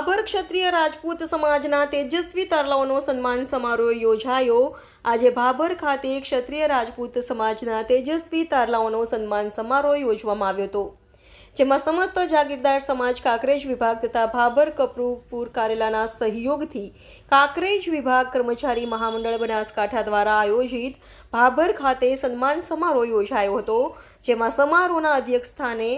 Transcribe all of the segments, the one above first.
ભાભર ક્ષત્રિય રાજપૂત સમાજના તેજસ્વી તારલાઓનો સન્માન સમારોહ યોજાયો. આજે ભાભર ખાતે ક્ષત્રિય રાજપૂત સમાજના તેજસ્વી તારલાઓનો સન્માન સમારોહ યોજવામાં આવ્યો હતો. જેમાં સમસ્ત જાગીરદાર સમાજ કાંકરેજ વિભાગ તથા ભાભર કપરૂપુર કારેલાના સહયોગથી કાંકરેજ વિભાગ કર્મચારી મહામંડળ બનાસકાંઠા દ્વારા આયોજિત ભાભર ખાતે સન્માન સમારોહ યોજાયો હતો, જેમાં સમારોહના અધ્યક્ષ સ્થાને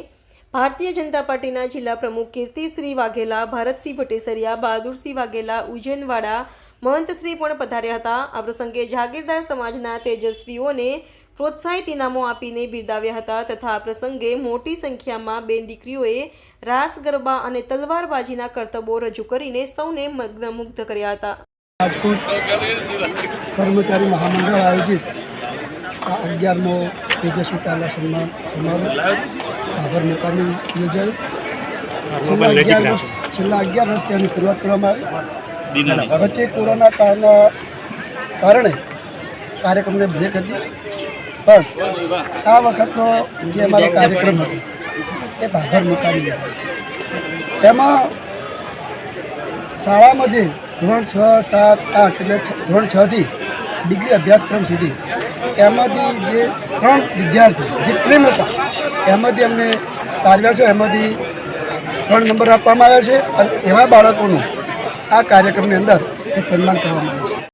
ભારતીય જનતા પાર્ટીના જિલ્લા પ્રમુખ કીર્તિશ્રી વાઘેલા, ભારતસિંહ ભટ્ટેસરિયા બહાદુરસિંહ વાઘેલા, ઉજ્જૈનવાડા મહંતશ્રી પણ પધાર્યા હતા. આ પ્રસંગે જાગીરદાર સમાજના તેજસ્વીઓને પ્રોત્સાહિત ઇનામો આપીને બિરદાવ્યા હતા તથા આ પ્રસંગે મોટી સંખ્યામાં બેન દીકરીઓએ રાસ, ગરબા અને તલવારબાજીના કરતબો રજૂ કરીને સૌને મગ્નમુગ્ધ કર્યા હતા. રાજકોટ કર્મચારી મહામંડળ આયોજિત અગિયારમો તેજસ્વી તાલા સન્માન સમારોહ. આભાર મુકામે યોજાયો. છેલ્લા અગિયાર વર્ષ છેલ્લા અગિયાર વર્ષથી આની શરૂઆત કરવામાં આવી. વચ્ચે કોરોના કાળના કારણે કાર્યક્રમને બ્રેક હતી. પણ આ વખતનો જે અમારો કાર્યક્રમ હતો એ ભાભર મુકામી તેમાં શાળામાં જે ધોરણ છ સાત આઠ એટલે ધોરણ છથી ડિગ્રી અભ્યાસક્રમ સુધી એમાંથી જે ત્રણ વિદ્યાર્થી જે ટ્રેન હતા. એમાંથી અમને તારવ્યા છે, એમાંથી ત્રણ નંબર આપવામાં આવ્યા છે અને એવા બાળકોનું આ કાર્યક્રમની અંદર સન્માન કરવામાં આવ્યું છે.